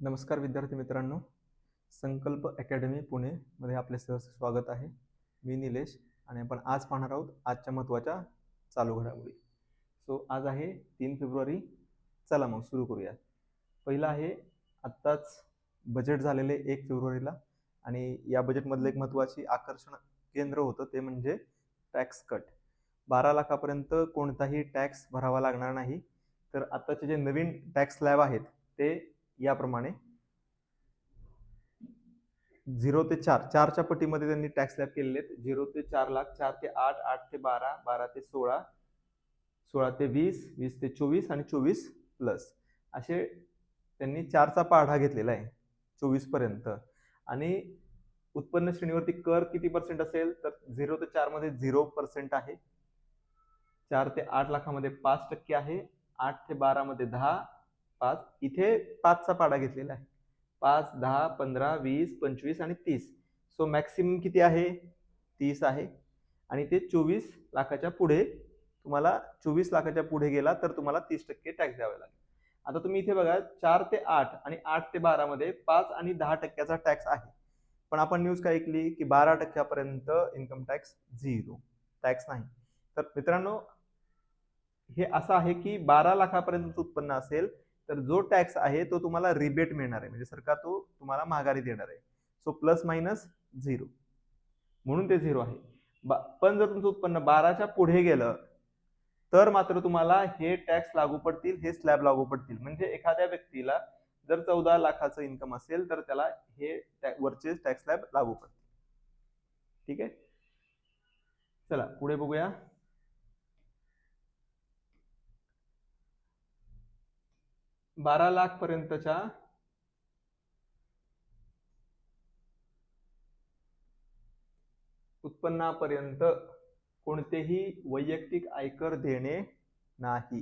नमस्कार विद्यार्थी मित्रांनो. संकल्प अकॅडमी पुणेमध्ये आपले सहर्ष स्वागत आहे. मी निलेश आणि आपण आज पाहणार आहोत आजच्या महत्त्वाच्या चालू घडामोडी. सो आज आहे तीन फेब्रुवारी. चला मग सुरू करूया पहिलं आहे आत्ताच बजेट झालेले एक फेब्रुवारीला आणि या बजेटमधलं एक महत्त्वाची आकर्षण केंद्र होतं ते म्हणजे टॅक्स कट बारा लाखापर्यंत कोणताही टॅक्स भरावा लागणार नाही. तर आत्ताचे जे नवीन टॅक्स स्लॅब आहेत ते याप्रमाणे झिरो ते चार चारच्या पटीमध्ये त्यांनी टॅक्स स्लॅब केलेले आहेत. झिरो ते चार लाख चार ते आठ आठ ते बारा बारा ते सोळा सोळा ते वीस वीस ते चोवीस आणि चोवीस प्लस असे त्यांनी चारचा पाढा घेतलेला आहे चोवीसपर्यंत आणि उत्पन्न श्रेणीवरती कर किती पर्सेंट असेल? तर झिरो ते चारमध्ये झिरो पर्सेंट आहे. चार ते आठ लाखामध्ये पाच टक्के आहे. आठ ते बारामध्ये दहा पाच. इथे पाचचा पाडा घेतलेला आहे. पाच दहा पंधरा वीस पंचवीस आणि तीस. सो मॅक्सिमम किती आहे? तीस आहे. आणि ते चोवीस लाखाच्या पुढे तुम्हाला चोवीस लाखाच्या पुढे गेला तर तुम्हाला तीस टक्के टॅक्स द्यावा लागेल. आता तुम्ही इथे बघा चार ते आठ आणि आठ ते बारामध्ये पाच आणि दहा टक्क्याचा टॅक्स आहे. पण आपण न्यूज काय ऐकली? की बारा टक्क्यापर्यंत इन्कम टॅक्स झिरो टॅक्स नाही. तर मित्रांनो हे असं आहे की बारा लाखापर्यंत उत्पन्न असेल तर जो टॅक्स आहे तो तुम्हाला रिबेट मिळणार आहे. म्हणजे सरकार तो तुम्हाला माघारी देणार आहे. So plus minus zero. म्हणून ते झिरो आहे. बा- पण जर तुमचं उत्पन्न बाराच्या पुढे गेलं तर मात्र तुम्हाला हे टॅक्स लागू पडतील हे स्लॅब लागू पडतील. म्हणजे एखाद्या व्यक्तीला जर चौदा लाखाचं इन्कम असेल तर त्याला हे वरचे टॅक्स स्लॅब लागू पडतील. ठीक आहे? चला पुढे बघूया. बारा लाख पर्यंतच्या उत्पन्नापर्यंत कोणतेही वैयक्तिक आयकर देणे नाही.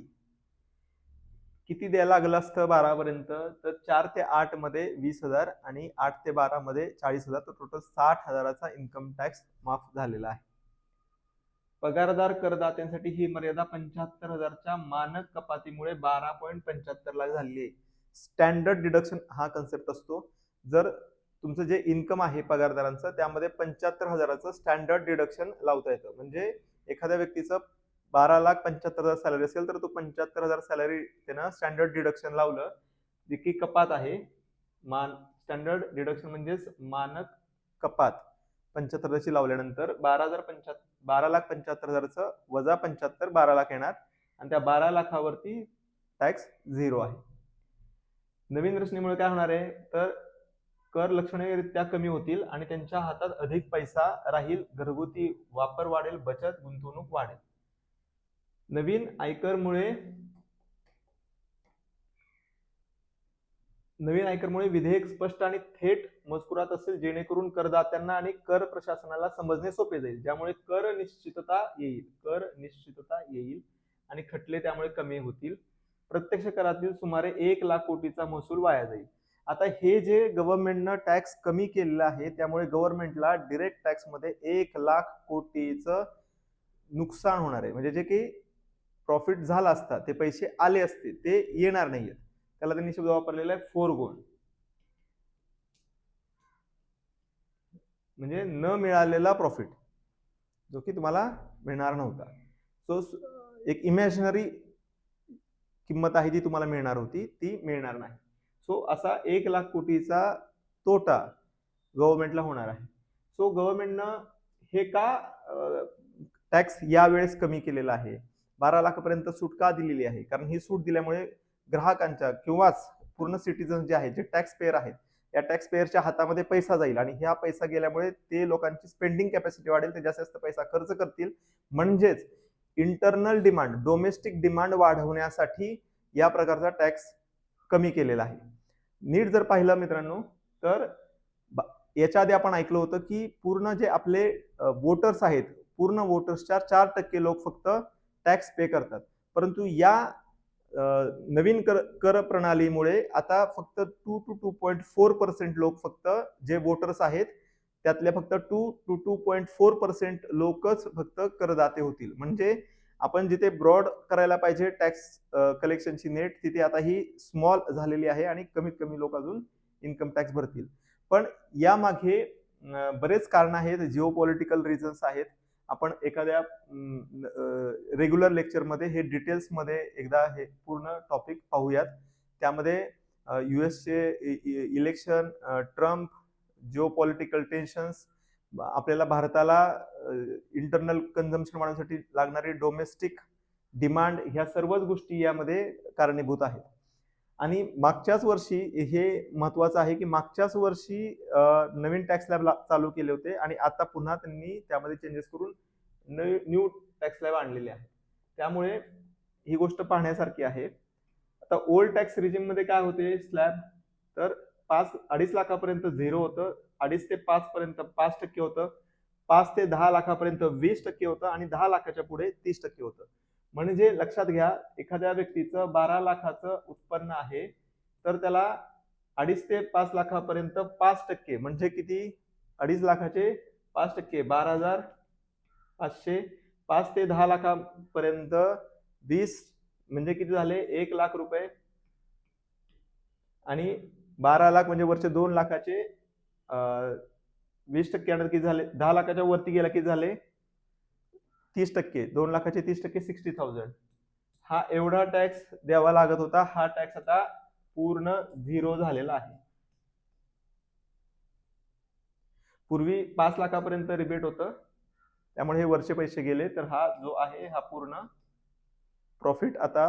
किती द्यायला लागलं असतं बारा पर्यंत तर चार ते आठमध्ये वीस हजार आणि आठ ते बारा मध्ये चाळीस हजार. तर टोटल साठ हजाराचा इन्कम टॅक्स माफ झालेला आहे. पगारदार करदात्यांसाठी ही मर्यादा पंच्याहत्तर हजारच्या मानक कपातीमुळे बारा पॉईंट पंच्याहत्तर लाख झाली आहे. स्टँडर्ड डिडक्शन हा कन्सेप्ट असतो. जर तुमचं जे इन्कम आहे पगारदारांचं त्यामध्ये पंच्याहत्तर हजाराचं स्टँडर्ड डिडक्शन लावता येतं. म्हणजे एखाद्या व्यक्तीचं बारा लाख पंच्याहत्तर हजार सॅलरी असेल तर तो पंच्याहत्तर हजार सॅलरी त्यानं स्टँडर्ड डिडक्शन लावलं. जे की कपात आहे मान स्टँडर्ड डिडक्शन म्हणजेच मानक कपात. पंच्याहत्तर लावल्यानंतर बारा हजार पंच्याहत्तर बारा लाख पंच्याहत्तर हजारचं वजा पंच्याहत्तर बारा लाख येणार. आणि त्या बारा लाखावरती टॅक्स झिरो आहे. नवीन रचनेमुळे काय होणार आहे? तर कर लक्षणीयरित्या कमी होतील आणि त्यांच्या हातात अधिक पैसा राहील घरगुती वापर वाढेल बचत गुंतवणूक वाढेल. नवीन आयकरमुळे नवीन आयकरमुळे विधेयक स्पष्ट आणि थेट मजकुरात असेल जेणेकरून करदात्यांना आणि कर प्रशासनाला समजणे सोपे जाईल. ज्यामुळे कर निश्चितता येईल कर निश्चितता येईल आणि खटले त्यामुळे कमी होतील. प्रत्यक्ष करातील सुमारे एक लाख कोटीचा महसूल वाया जाईल. आता हे जे गव्हर्नमेंटनं टॅक्स कमी केलेलं आहे त्यामुळे गव्हर्नमेंटला डिरेक्ट टॅक्समध्ये एक लाख कोटीचं नुकसान होणार आहे. म्हणजे जे काही प्रॉफिट झाला असता ते पैसे आले असते ते येणार नाहीयेत. त्याला त्यांनी शब्द वापरलेला आहे फोर गोन म्हणजे न मिळालेला प्रॉफिट जो की तुम्हाला मिळणार नव्हता. सो एक इमॅजिनरी किंमत आहे ती तुम्हाला मिळणार होती ती मिळणार नाही. सो असा एक लाख कोटीचा तोटा गव्हर्नमेंटला होणार आहे. सो गव्हर्नमेंटनं हे का टॅक्स यावेळेस कमी केलेला आहे? बारा लाखापर्यंत सूट का दिलेली आहे? कारण ही सूट दिल्यामुळे ग्राहकांच्या किंवाच पूर्ण सिटीजन जे आहेत जे टॅक्स पेअर आहेत या टॅक्स पेअरच्या हातामध्ये पैसा जाईल आणि ह्या पैसा गेल्यामुळे ते लोकांची स्पेंडिंग कॅपॅसिटी वाढेल ते जास्तीत जास्त पैसा खर्च करतील. म्हणजेच इंटरनल डिमांड डोमेस्टिक डिमांड वाढवण्यासाठी या प्रकारचा टॅक्स कमी केलेला आहे. नीट जर पाहिलं मित्रांनो तर याच्या आधी आपण ऐकलं होतं की पूर्ण जे आपले वोटर्स आहेत पूर्ण वोटर्सच्या चार टक्के लोक फक्त टॅक्स पे करतात. परंतु या नवीन कर कर प्रणालीमुळे आता फक्त two two two point four percent लोक फक्त जे वोटर्स आहेत त्यातल्या फक्त two two two point four percent लोकच फक्त करदाते होतील. म्हणजे आपण जिथे ब्रॉड करायला पाहिजे टॅक्स कलेक्शनची नेट तिथे आता ही स्मॉल झालेली आहे आणि कमीत कमी लोक अजून इन्कम टॅक्स भरतील. पण यामागे बरेच कारण आहेत जिओ पॉलिटिकल रिझन्स आहेत. आपण एखाद्या रेग्युलर लेक्चरमध्ये हे डिटेल्समध्ये एकदा हे पूर्ण टॉपिक पाहूयात. त्यामध्ये युएसचे election Trump geo political tensions आपल्याला भारताला इंटरनल कन्झम्पशन वाढवण्यासाठी लागणारी डोमेस्टिक डिमांड ह्या सर्वच गोष्टी यामध्ये कारणीभूत आहेत. आणि मागच्याच वर्षी हे महत्वाचं आहे की मागच्याच वर्षी नवीन टॅक्स लॅब चालू केले होते आणि आता पुन्हा त्यांनी त्यामध्ये चेंजेस करून न्यू टॅक्स लॅब आणलेले आहे. त्यामुळे ही गोष्ट पाहण्यासारखी आहे. आता ओल्ड टॅक्स रिजिममध्ये काय होते स्लॅब तर पाच अडीच लाखापर्यंत झिरो होतं अडीच ते पाच पर्यंत पाच टक्के होतं पाच ते दहा लाखापर्यंत वीस टक्के होतं आणि दहा लाखाच्या पुढे तीस टक्के होतं. म्हणजे लक्षात घ्या एखाद्या व्यक्तीचं बारा लाखाचं उत्पन्न आहे तर त्याला अडीच ते पाच लाखापर्यंत पाच टक्के म्हणजे किती? अडीच लाखाचे पाच टक्के बारा हजार पाचशे पाच ते दहा लाखापर्यंत वीस म्हणजे किती झाले? एक लाख रुपये. आणि बारा लाख म्हणजे वरचे दोन लाखाचे वीस टक्के किती झाले दहा लाखाच्या वरती गेला किती झाले? तीस टक्के दोन लाखाचे तीस टक्के सिक्स्टी थाउजंड हा एवढा टॅक्स द्यावा लागत होता हा टॅक्स आता पूर्ण झिरो झालेला आहे. पूर्वी पाच लाखापर्यंत रिबेट होतं त्यामुळे हे वरचे पैसे गेले तर हा जो आहे हा पूर्ण प्रॉफिट आता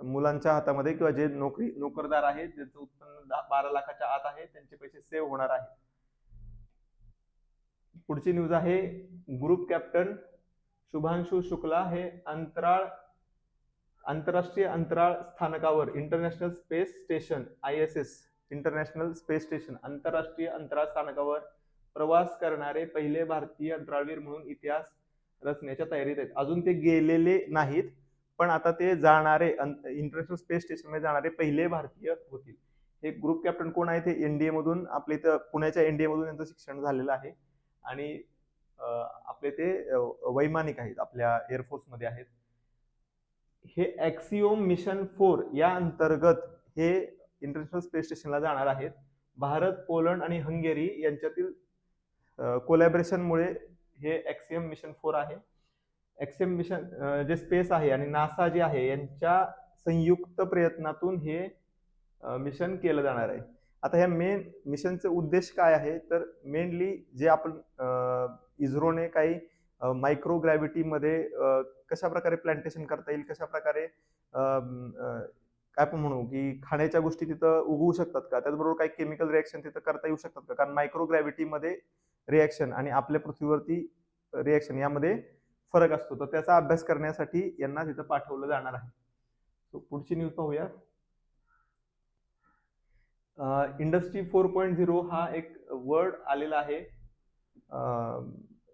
मुलांच्या हातामध्ये किंवा जे नोकरी नोकरदार आहेत ज्यांचं उत्पन्न बारा लाखाच्या आत आहे त्यांचे पैसे सेव्ह होणार आहेत पुढची न्यूज आहे ग्रुप कॅप्टन शुभांशु शुक्ला हे अंतराळ आंतरराष्ट्रीय अंतराळ स्थानकावर international space station I S S international space station आंतरराष्ट्रीय अंतराळ स्थानकावर प्रवास करणारे पहिले भारतीय अंतराळवीर म्हणून इतिहास रचण्याच्या तयारीत आहेत. अजून ते गेलेले नाहीत पण आता ते जाणारे इंटरनॅशनल स्पेस स्टेशनमध्ये जाणारे पहिले भारतीय होतील. हे ग्रुप कॅप्टन कोण आहे ते एनडीए मधून आपल्या इथं पुण्याच्या एनडीए मधून यांचं शिक्षण झालेलं आहे. आणि आपले ते वैमानिक आहेत आपल्या एअरफोर्समध्ये आहेत. हे ऍक्सिओम मिशन फोर या अंतर्गत हे इंटरनॅशनल स्पेस स्टेशनला जाणार आहेत. भारत पोलंड आणि हंगेरी यांच्यातील कोलॅबरेशनमुळे हे ऍक्सियम मिशन फोर आहे. ऍक्सियम मिशन जे स्पेस आहे आणि नासा जे आहे यांच्या संयुक्त प्रयत्नातून हे मिशन केलं जाणार आहे. आता ह्या मेन मिशनचे उद्देश काय आहे? तर मेनली जे आपण अं, इस्रोने काही मायक्रो ग्रॅव्हिटीमध्ये कशा प्रकारे प्लांटेशन करता येईल कशा प्रकारे काय पण म्हणू की खाण्याच्या गोष्टी तिथं उगवू शकतात का? त्याचबरोबर काही केमिकल रिॲक्शन तिथं करता येऊ शकतात का? कारण मायक्रो ग्रॅव्हिटीमध्ये रिॲक्शन आणि आपल्या पृथ्वीवरती रिॲक्शन यामध्ये फरक असतो. तर त्याचा अभ्यास करण्यासाठी यांना तिथं पाठवलं जाणार आहे. सो पुढची न्यूज पाहूया. इंडस्ट्री फोर पॉईंट झिरो हा एक वर्ड आलेला आहे.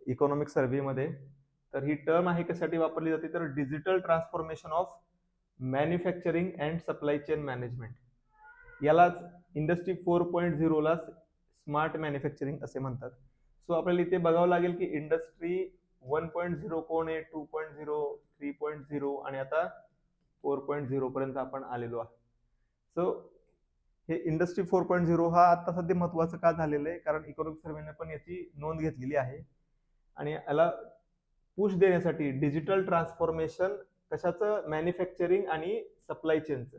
इकॉनॉमिक सर्व्हेमध्ये तर ही टर्म आहे कशासाठी वापरली जाते? तर digital transformation of manufacturing and supply chain management यालाच इंडस्ट्री फोर पॉईंट झिरोला स्मार्ट मॅन्युफॅक्चरिंग असे म्हणतात. सो आपल्याला इथे बघावं लागेल की इंडस्ट्री वन पॉईंट झिरो कोण आहे? Two point zero three point zero आणि आता फोर पॉईंट झिरोपर्यंत आपण आलेलो आहे सो हे इंडस्ट्री फोर पॉईंट झिरो हा आता सध्या महत्त्वाचं का झालेलं आहे? कारण इकॉनॉमिक सर्व्हेने पण याची नोंद घेतलेली आहे. आणि याला पुश देण्यासाठी डिजिटल ट्रान्सफॉर्मेशन कशाचं? मॅन्युफॅक्चरिंग आणि सप्लाय चेनचं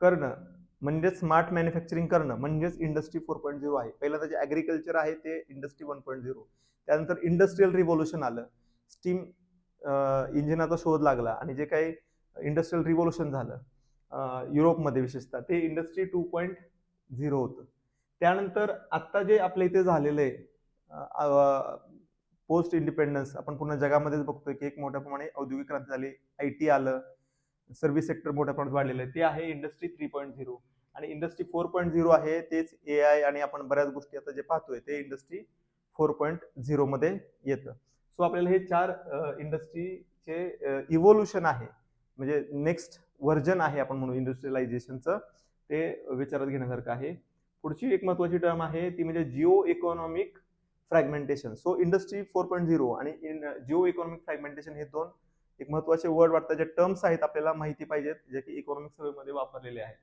करणं म्हणजे स्मार्ट मॅन्युफॅक्चरिंग करणं म्हणजेच इंडस्ट्री फोर पॉईंट झिरो आहे. पहिलं जे ॲग्रिकल्चर आहे ते इंडस्ट्री वन पॉईंट झिरो त्यानंतर इंडस्ट्रीयल रिव्होल्युशन आलं. स्टीम इंजिनाचा शोध लागला आणि जे काही इंडस्ट्रीयल रिव्होल्युशन झालं युरोपमध्ये विशेषतः ते इंडस्ट्री टू पॉईंट झिरो होतं. त्यानंतर आत्ता जे आपल्या इथे झालेलं आहे पोस्ट इंडिपेंडन्स आपण पूर्ण जगामध्येच बघतोय की एक मोठ्या प्रमाणे औद्योगिक क्रांती झाली आय टी आलं सर्व्हिस सेक्टर मोठ्या प्रमाणात वाढलेलं आहे. ते आहे इंडस्ट्री थ्री पॉईंट झिरो आणि इंडस्ट्री फोर पॉईंट झिरो आहे तेच ए आय आणि आपण बऱ्याच गोष्टी आता जे पाहतोय ते इंडस्ट्री फोर पॉईंट झिरो मध्ये येतं. सो आपल्याला हे चार इंडस्ट्रीचे इव्होल्युशन आहे. म्हणजे नेक्स्ट व्हर्जन आहे आपण म्हणू इंडस्ट्रियलायझेशनचं ते विचारात घेण्यासारखं आहे. पुढची एक महत्वाची टर्म आहे ती म्हणजे geo economic fragmentation so industry four point zero आणि जिओ इकॉनॉमिक फ्रॅगमेंटेशन हे दोन एक महत्त्वाचे वर्ड वाटतात. जे टर्म्स आहेत आपल्याला माहिती पाहिजेत जे की इकॉनॉमिक सर्व्हेमध्ये वापरलेले आहेत.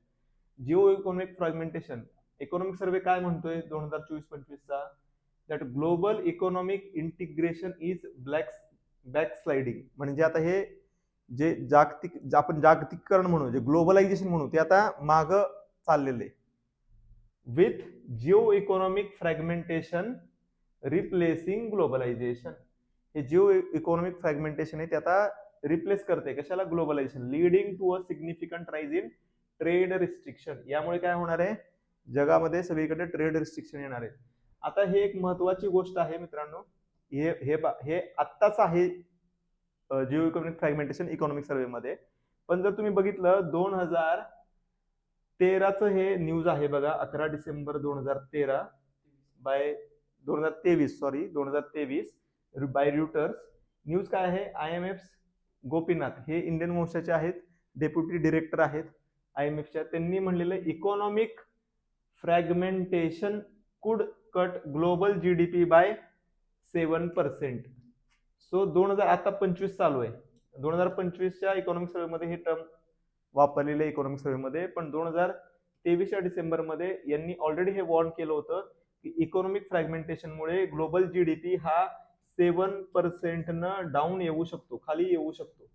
Geo economic fragmentation economic survey काय म्हणतोय? दोन हजार चोवीस पंचवीसचा. That global economic integration is black back sliding म्हणजे आता हे जे जागतिक जे आपण जागतिककरण म्हणू जे ग्लोबलायझेशन म्हणू ते आता माग चाललेले. With geo economic fragmentation replacing globalisation हे जिओ इकॉनॉमिक फ्रॅगमेंटेशन आहे ते आता रिप्लेस करते कशाला globalisation leading to a significant rise in trade restriction यामुळे काय होणार आहे? जगामध्ये सगळीकडे ट्रेड रिस्ट्रिक्शन येणार आहे. आता हे एक महत्वाची गोष्ट आहे मित्रांनो. हे हे हे आत्ताच आहे जिओ इकॉनॉमिक फ्रॅगमेंटेशन इकॉनॉमिक सर्व्हेमध्ये पण जर तुम्ही बघितलं दोन हजार तेराचं हे न्यूज आहे बघा अकरा डिसेंबर दोन हजार तेरा बाय दोन हजार तेवीस सॉरी दोन हजार तेवीस बाय रियुटर्स न्यूज काय आहे? I M F Gopinath. हे इंडियन वंशाचे आहेत. डेप्युटी डिरेक्टर आहेत. आय एम एफच्या त्यांनी म्हणलेलं economic fragmentation could cut global G D P by seven percent so दोन हजार आता पंचवीस चालू आहे. दोन हजार पंचवीसच्या इकॉनॉमिक सर्व्हेमध्ये हे टर्म वापरलेले इकॉनॉमिक सर्व्हेमध्ये पण दोन हजार तेवीसच्या डिसेंबरमध्ये यांनी ऑलरेडी हे वॉर्न केलं होतं इकॉनॉमिक फ्रॅगमेंटेशनमुळे ग्लोबल जी डी पी हा सेवन पर्सेंटनं डाऊन येऊ शकतो खाली येऊ शकतो.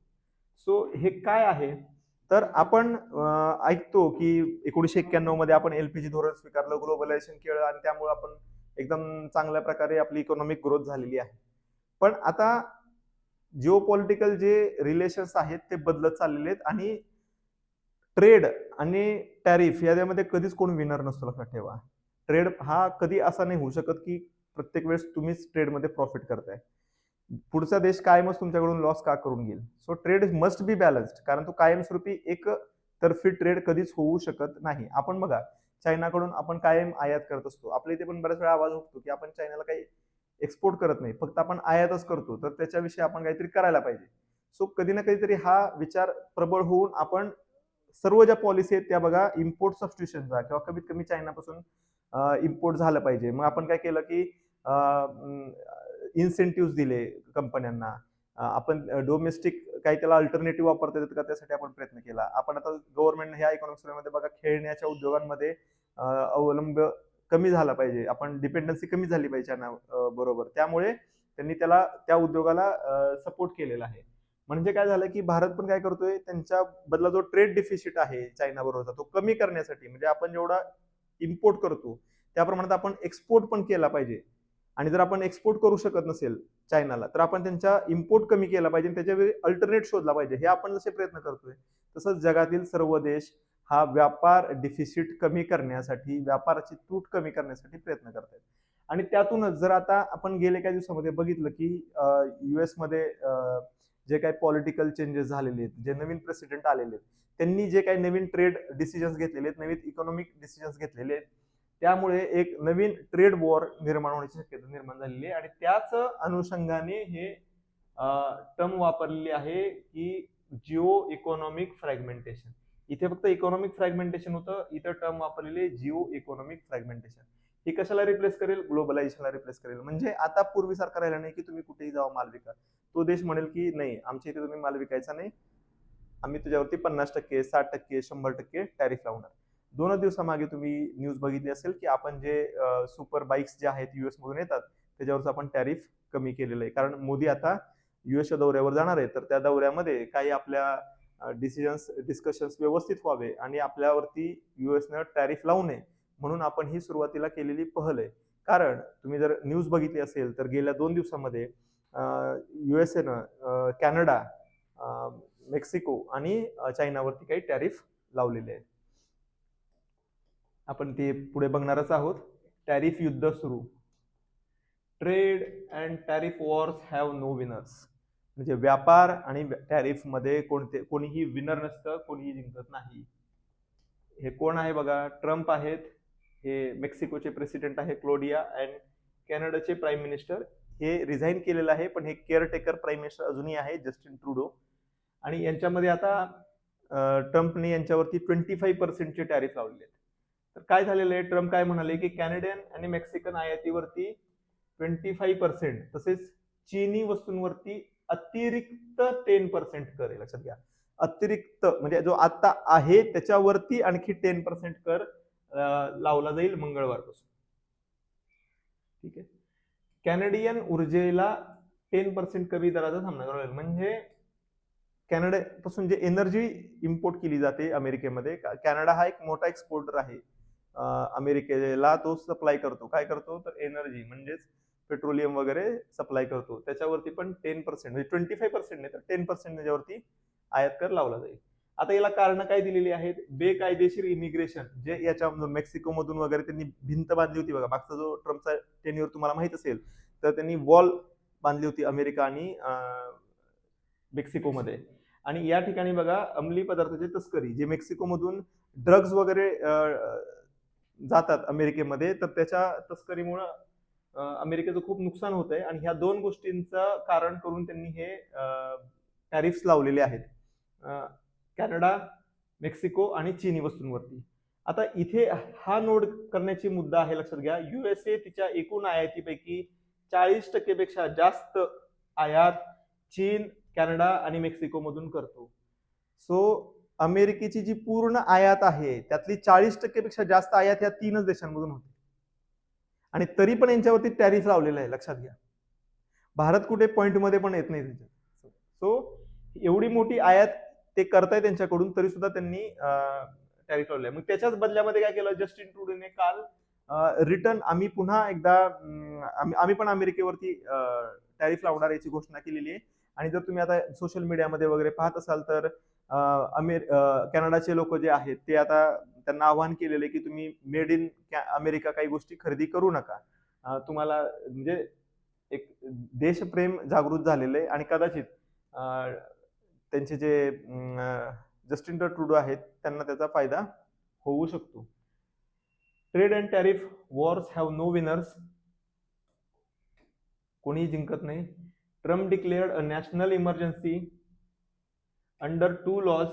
सो हे काय आहे? तर आपण ऐकतो की एकोणीसशे एक्क्याण्णवमध्ये आपण एलपीजी धोरण स्वीकारलं ग्लोबलायझेशन केलं आणि त्यामुळे आपण एकदम चांगल्या प्रकारे आपली इकॉनॉमिक ग्रोथ झालेली आहे. पण आता जिओ पॉलिटिकल जे रिलेशन्स आहेत ते बदलत चाललेले आहेत आणि ट्रेड आणि टॅरिफ यामध्ये कधीच कोण विनर नसतो लक्षात ठेवा. ट्रेड हा कधी असा नाही होऊ शकत की प्रत्येक वेळेस तुम्हीच ट्रेडमध्ये प्रॉफिट करताय. पुढचा देश कायमच तुमच्याकडून लॉस का करून घेईल? So trade must be balanced कारण तो कायमस्वरूपी एक तर्फी ट्रेड कधीच होऊ शकत नाही. आपण बघा चायनाकडून आपण कायम आयात करत असतो. आपल्या इथे पण बऱ्याच वेळा आवाज होतो की आपण चायनाला काही एक्सपोर्ट करत नाही. फक्त आपण आयातच करतो. तर त्याच्याविषयी आपण काहीतरी करायला पाहिजे. सो कधी ना कधीतरी हा विचार प्रबळ होऊन आपण सर्व ज्या पॉलिसी आहेत त्या बघा इम्पोर्ट सबस्टिट्यूशनचा किंवा कमीत कमी चायनापासून इम्पोर्ट झालं पाहिजे. मग आपण काय केलं की इन्सेंटिव्ह दिले कंपन्यांना. आपण डोमेस्टिक काही त्याला अल्टरनेटिव्ह वापरता येतात का त्यासाठी आपण प्रयत्न केला. आपण आता गव्हर्नमेंट ह्या इकॉनॉमिक्समध्ये बघा खेळण्याच्या उद्योगांमध्ये अवलंब कमी झाला पाहिजे. आपण डिपेंडन्सी कमी झाली पाहिजे बरोबर. त्यामुळे त्यांनी त्याला त्या उद्योगाला सपोर्ट केलेला आहे. म्हणजे काय झालं की भारत पण काय करतोय त्यांच्या बदला जो ट्रेड डिफिसिट आहे चायना बरोबरचा तो कमी करण्यासाठी म्हणजे आपण जेवढा इम्पोर्ट करतो त्या प्रमाणात आपण एक्सपोर्ट पण केला पाहिजे. आणि जर आपण एक्सपोर्ट करू शकत नसेल चायनाला तर आपण त्यांच्या इम्पोर्ट कमी केला पाहिजे आणि त्याच्यावेळी अल्टरनेट शोधला पाहिजे. हे आपण जसे प्रयत्न करतोय तसंच जगातील सर्व देश हा व्यापार डिफिसिट कमी करण्यासाठी व्यापाराची तूट कमी करण्यासाठी प्रयत्न करत आणि त्यातूनच जर आता आपण गेले काही दिवसामध्ये बघितलं की युएसमध्ये अं, जे काही पॉलिटिकल चेंजेस झालेले आहेत जे नवीन प्रेसिडेंट आलेले आहेत त्यांनी जे काही नवीन ट्रेड डिसिजन्स घेतलेले आहेत नवीन इकॉनॉमिक डिसिजन्स घेतलेले आहेत त्यामुळे एक नवीन ट्रेड वॉर निर्माण होण्याची शक्यता निर्माण झालेली आहे. आणि त्याच अनुषंगाने हे टर्म वापरलेली आहे की जिओ इकॉनॉमिक फ्रॅगमेंटेशन इथे फक्त इकॉनॉमिक फ्रॅगमेंटेशन होतं इथं टर्म वापरलेली जिओ इकॉनॉमिक फ्रॅगमेंटेशन ही कशाला रिप्लेस करेल? ग्लोबलायझेशनला रिप्लेस करेल. म्हणजे आता पूर्वीसारखं राहिलं नाही की तुम्ही कुठेही जावा माल विका. तो देश म्हणेल की नाही आमच्या इथे तुम्ही माल विकायचा नाही. आम्ही तुझ्यावरती पन्नास टक्के साठ टक्के शंभर टक्के टॅरिफ लावणार. दोनच दिवसामागे तुम्ही न्यूज बघितली असेल की आपण जे सुपर बाईक्स जे आहेत युएस मधून येतात त्याच्यावरचं आपण टॅरिफ कमी केलेलं आहे. कारण मोदी आता युएसच्या दौऱ्यावर जाणार आहे. तर त्या दौऱ्यामध्ये काही आपल्या डिसिजन्स डिस्कशन्स व्यवस्थित व्हावे आणि आपल्यावरती युएसनं टॅरिफ लावू नये. म्हणून आपण ही सुरुवातीला केलेली पहल आहे. कारण तुम्ही जर न्यूज बघितली असेल तर गेल्या दोन दिवसामध्ये यू एस एनं कॅनडा मेक्सिको आणि चायनावरती काही टॅरिफ लावलेले आहेत. आपण ते पुढे बघणारच आहोत. टॅरिफ युद्ध सुरू. Trade and tariff wars have no winners. म्हणजे व्यापार आणि टॅरिफमध्ये कोणते कोणीही विनर नसतं कोणीही जिंकत नाही. हे कोण आहे बघा? ट्रम्प आहेत हे मेक्सिकोचे प्रेसिडेंट आहे क्लोडिया अँड कॅनडाचे प्राईम मिनिस्टर. हे रिझाईन केलेलं आहे पण हे केअरटेकर प्राईम मिनिस्टर अजूनही आहे जस्टिन ट्रुडो. आणि यांच्यामध्ये आता ट्रम्पने यांच्यावरती ट्वेंटी फाईव्ह पर्सेंटचे टॅरिफ लावलेले आहेत. तर काय झालेलं आहे? ट्रम्प काय म्हणाले की कॅनेडियन आणि मेक्सिकन आयातीवरती ट्वेंटी फाईव्ह पर्सेंट तसेच चीनी वस्तूंवरती अतिरिक्त टेन पर्सेंट कर आहे लक्षात घ्या. अतिरिक्त म्हणजे जो आता आहे त्याच्यावरती आणखी टेन पर्सेंट कर लावला जाईल मंगळवारपासून. ठीक आहे? कॅनेडियन ऊर्जेला टेन पर्सेंट कमी दराचा सामना करावा लागेल. म्हणजे कॅनडापासून जे एनर्जी इम्पोर्ट केली जाते अमेरिकेमध्ये का- कॅनडा हा एक मोठा एक्सपोर्टर आहे. अमेरिकेला तो सप्लाय करतो. काय करतो? तर एनर्जी म्हणजेच पेट्रोलियम वगैरे सप्लाय करतो. त्याच्यावरती पण टेन पर्सेंट म्हणजे ट्वेंटी फाईव्ह पर्सेंट नाही तर टेन पर्सेंट त्याच्यावरती आयात कर लावला जाईल. आता याला कारण काय दिलेली आहेत? बेकायदेशीर इमिग्रेशन जे याच्यामधून मेक्सिको मधून वगैरे त्यांनी भिंत बांधली होती बघा. मागचा जो ट्रम्पचा टेन्युअर तुम्हाला माहीत असेल तर त्यांनी वॉल बांधली होती अमेरिका आणि मेक्सिकोमध्ये. आणि या ठिकाणी बघा अंमली पदार्थाची तस्करी जे मेक्सिकोमधून ड्रग्ज वगैरे जातात अमेरिकेमध्ये तर त्याच्या तस्करीमुळं अमेरिकेचं खूप नुकसान होत आहे आणि ह्या दोन गोष्टींचं कारण करून त्यांनी हे टॅरिफ्स लावलेले आहेत. कॅनडा मेक्सिको आणि चीनी वस्तूंवरती. आता इथे हा नोड करण्याची मुद्दा आहे लक्षात घ्या. युएसए तिच्या एकूण आयातीपैकी चाळीस टक्केपेक्षा जास्त आयात चीन कॅनडा आणि मेक्सिकोमधून करतो. सो अमेरिकेची जी पूर्ण आयात आहे त्यातली चाळीस टक्केपेक्षा जास्त आयात या तीनच देशांमधून होते. आणि तरी पण यांच्यावरती टॅरिफ लावलेला आहे लक्षात घ्या. भारत कुठे पॉईंटमध्ये पण येत नाही. त्याच्यात सो एवढी मोठी आयात ते करताय त्यांच्याकडून तरी सुद्धा त्यांनी टॅरिफ लावले मग त्याच्याच बदल्यामध्ये काय केलं जस्टिन ट्रुडेने काल रिटर्न आम्ही पुन्हा एकदा आम्ही पण अमेरिकेवरती टॅरिफ लावणार याची घोषणा केलेली आहे. आणि जर तुम्ही आता सोशल मीडियामध्ये वगैरे पाहत असाल तर अमेर कॅनडाचे लोक जे आहेत ते आता त्यांना आवाहन केलेलं आहे की तुम्ही मेड इन अमेरिका काही गोष्टी खरेदी करू नका. तुम्हाला म्हणजे एक देशप्रेम जागृत झालेलं आहे. आणि कदाचित त्यांचे जे जस्टिन ट्रुडो आहेत त्यांना त्याचा फायदा होऊ शकतो. Trade and tariff wars have no winners कोणीही जिंकत नाही. Trump declared a national emergency under two laws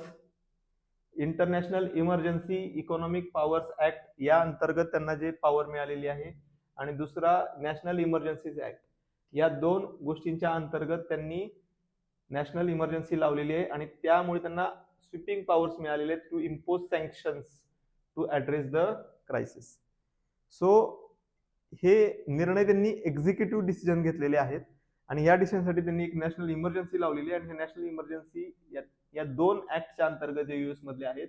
international emergency economic powers act या अंतर्गत त्यांना जे पॉवर मिळालेली आहे. आणि दुसरा नॅशनल इमर्जन्सीज ऍक्ट या दोन गोष्टींच्या अंतर्गत त्यांनी नॅशनल इमर्जन्सी लावलेली आहे आणि त्यामुळे त्यांना स्विपिंग पॉवर्स मिळालेले आहेत to impose sanctions to address the crisis. So हे निर्णय त्यांनी एक्झिक्युटिव्ह डिसिजन घेतलेले आहेत आणि या डिसिजनसाठी त्यांनी एक नॅशनल इमर्जन्सी लावलेली आहे आणि नॅशनल इमर्जन्सी या या दोन ऍक्टच्या अंतर्गत जे यू मधले आहेत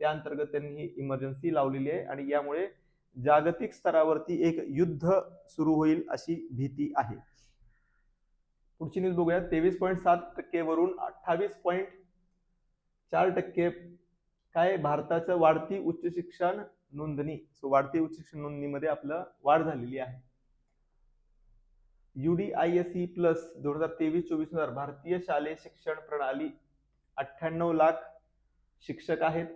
त्या अंतर्गत त्यांनी ही इमर्जन्सी लावलेली आहे आणि यामुळे जागतिक स्तरावरती एक युद्ध सुरू होईल अशी भीती आहे. पुढची न्यूज बघूया तेवीस पॉईंट सात टक्केवरून अठ्ठावीस पॉईंट चार टक्के. काय भारताचं वाढती उच्च शिक्षण नोंदणी. सो वाढती उच्च शिक्षण नोंदणीमध्ये आपलं वाढ झालेली आहे. युडीआयएसई प्लस दोन हजार तेवीस चोवीसनुसार भारतीय शालेय शिक्षण प्रणाली अठ्ठ्याण्णव लाख शिक्षक आहेत.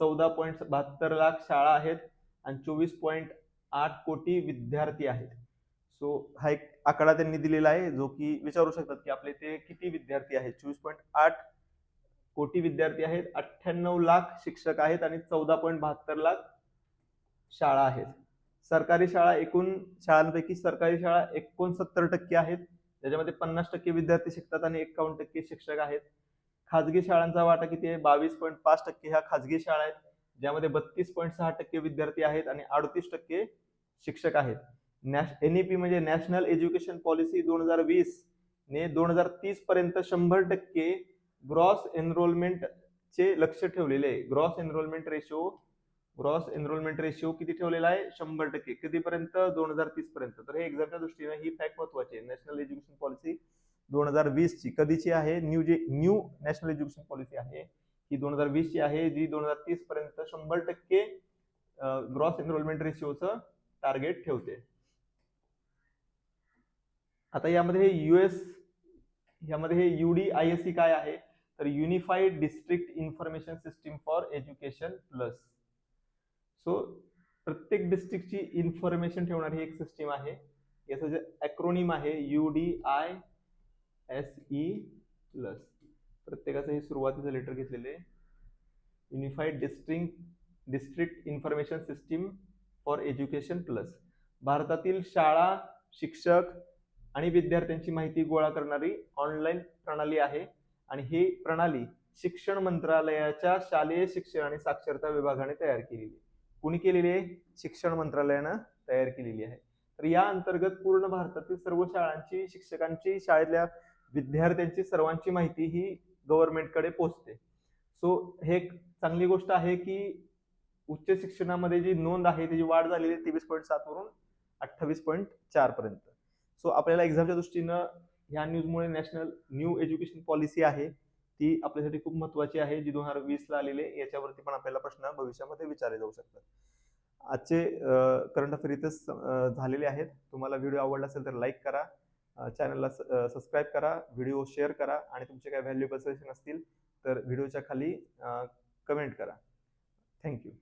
चौदा पॉईंट बहात्तर लाख शाळा आहेत. आणि चोवीस पॉईंट आठ कोटी विद्यार्थी आहेत. सो हा एक आकडा त्यांनी दिलेला आहे जो की विचारू शकतात की आपले ते किती विद्यार्थी आहेत? चोवीस पॉईंट आठ कोटी विद्यार्थी आहेत अठ्ठ्याण्णव लाख शिक्षक आहेत आणि चौदा पॉईंट बहात्तर लाख शाळा आहेत. सरकारी शाळा एकूण शाळांपैकी सरकारी शाळा एकोणसत्तर टक्के आहेत ज्याच्यामध्ये पन्नास टक्के विद्यार्थी शिकतात आणि एकावन्न टक्के शिक्षक आहेत. खाजगी शाळांचा वाटा किती आहे? बावीस पॉईंट पाच टक्के ह्या खाजगी शाळा आहेत ज्यामध्ये बत्तीस पॉईंट सहा टक्के विद्यार्थी आहेत आणि अडतीस टक्के शिक्षक आहेत. नॅश एन ई पी म्हणजे नॅशनल एज्युकेशन पॉलिसी दोन हजार वीस ने दोन हजार तीस पर्यंत शंभर टक्के ग्रॉस एनरोलमेंट चे लक्ष ठेवलेले आहे. Gross enrolment ratio gross enrolment ratio किती ठेवलेला आहे? शंभर टक्के. कधीपर्यंत दोन हजार तीस पर्यंत. तर हे एक्झामच्या दृष्टीने ही फॅक्ट महत्वाची आहे. नॅशनल एज्युकेशन पॉलिसी दोन हजार वीस ची. कधीची आहे? न्यू जे न्यू नॅशनल एज्युकेशन पॉलिसी आहे. ही दोन हजार वीस ची आहे जी दोन हजार तीस पर्यंत शंभर टक्के ग्रॉस एनरोलमेंट रेशिओचं टार्गेट ठेवते. आता यामध्ये हे यू एस यामध्ये हे U D I S C काय आहे? तर unified district information system for education plus so प्रत्येक डिस्ट्रिक्टची इन्फॉर्मेशन ठेवणारी एक सिस्टीम आहे. याचं जे ॲक्रोनिम आहे U D I S E plus प्रत्येकाचं हे सुरुवातीचं लेटर घेतलेलं आहे. Unified district district information system for education plus भारतातील शाळा शिक्षक आणि विद्यार्थ्यांची माहिती गोळा करणारी ऑनलाईन प्रणाली आहे. आणि ही प्रणाली शिक्षण मंत्रालयाच्या शालेय शिक्षण आणि साक्षरता विभागाने तयार केलेली आहे. कुणी केलेली आहे? शिक्षण मंत्रालयानं तयार केलेली आहे. तर या अंतर्गत पूर्ण भारतातील सर्व शाळांची शिक्षकांची शाळेतल्या विद्यार्थ्यांची सर्वांची माहिती ही गव्हर्नमेंटकडे पोहोचते सो हे एक चांगली गोष्ट आहे की उच्च शिक्षणामध्ये जी नोंद आहे त्याची वाढ झालेली आहे तेवीस पॉईंट सात वरून अठ्ठावीस पॉईंट चार पर्यंत. सो आपल्याला एक्झामच्या दृष्टीनं ह्या न्यूजमुळे नॅशनल न्यू एज्युकेशन पॉलिसी आहे ती आपल्यासाठी खूप महत्वाची आहे जी दोन हजार वीसला आलेले याच्यावरती पण आपल्याला प्रश्न भविष्यामध्ये विचारले जाऊ शकतात. आजचे करंट अफेअर इथेच झालेले आहेत. तुम्हाला व्हिडिओ आवडला असेल तर लाईक करा. चॅनलला सबस्क्राईब करा. व्हिडिओ शेअर करा. आणि तुमचे काही व्हॅल्युएबल सजेशन असतील तर व्हिडिओच्या खाली कमेंट करा. थँक्यू